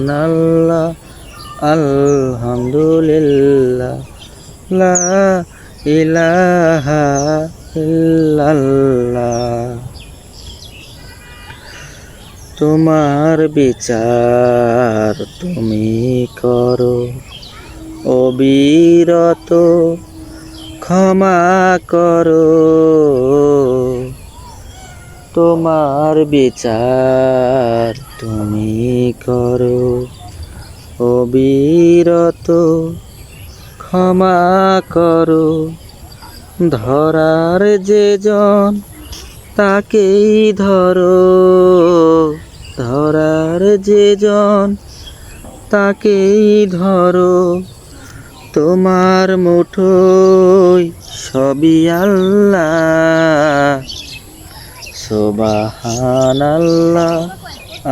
সুবহানাল্লাহ আলহামদুলিল্লাহ লা ইলাহা ইল্লাল্লাহ। তোমার বিচার তুমি করো অবিরত ক্ষমা করো। তোমার বিচার তুমি করো। অবিরত ক্ষমা করো। ধরার যে জন তাকেই ধরো। ধরার যে জন তাকেই ধরো। তোমার মুঠোয় সবই আল্লাহ। সুবহানাল্লাহ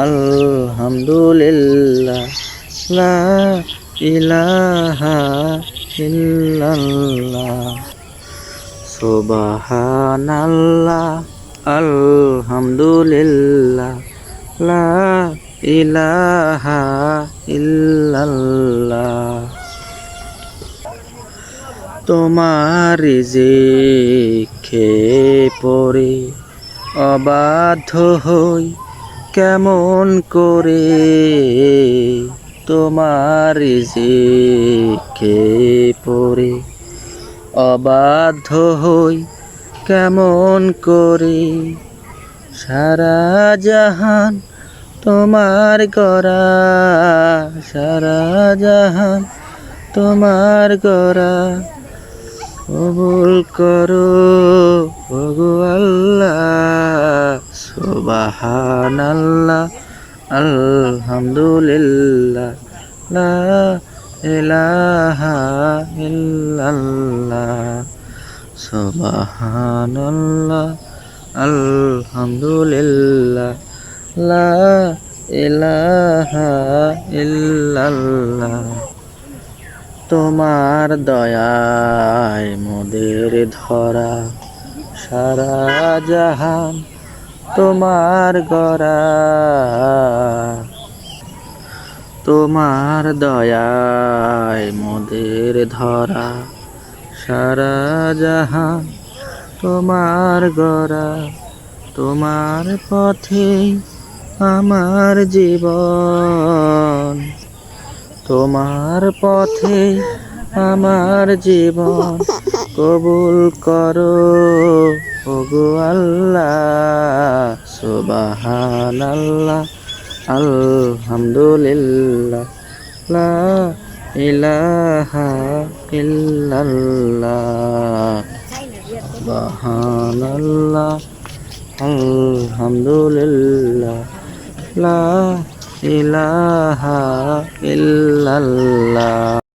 আলহামদুলিল্লাহ লা ইলাহা ইল্লাল্লাহ। সুবহানাল্লাহ আলহামদুলিল্লাহ লা ইলাহা ইল্লাল্লাহ। তোমার যে খেয়ে পড়ে অবাধ্য হই কেমন করে তোমার যে পড়ে। অবাধ্য হই কেমন করে সারা জাহান তোমার গড়া। সারা জাহান তোমার গড়া। কবুল করো, ওগো আল্লাহ। সুবহানাল্লাহ, আলহামদুলিল্লাহ, লা ইলাহা ইল্লাল্লাহ, সুবহানাল্লাহ, আলহামদুলিল্লাহ, লা ইলাহা ইল্লাল্লাহ। তোমার দয়ায় মোদের ধরা সারা জাহান। তোমার গড়া, তোমার দয়ায় মোদের ধরা, সারা জাহান তোমার গড়া, তোমার পথে আমার জীবন, তোমার পথে আমার জীবন কবুল করো। ওগো আল্লাহ সুবহানাল্লাহ আলহামদুলিল্লাহ লা ইলাহা ইল্লাল্লাহ সুবহানাল্লাহ আলহামদুলিল্লাহ লা ইলাহা ইল্লাল্লাহ।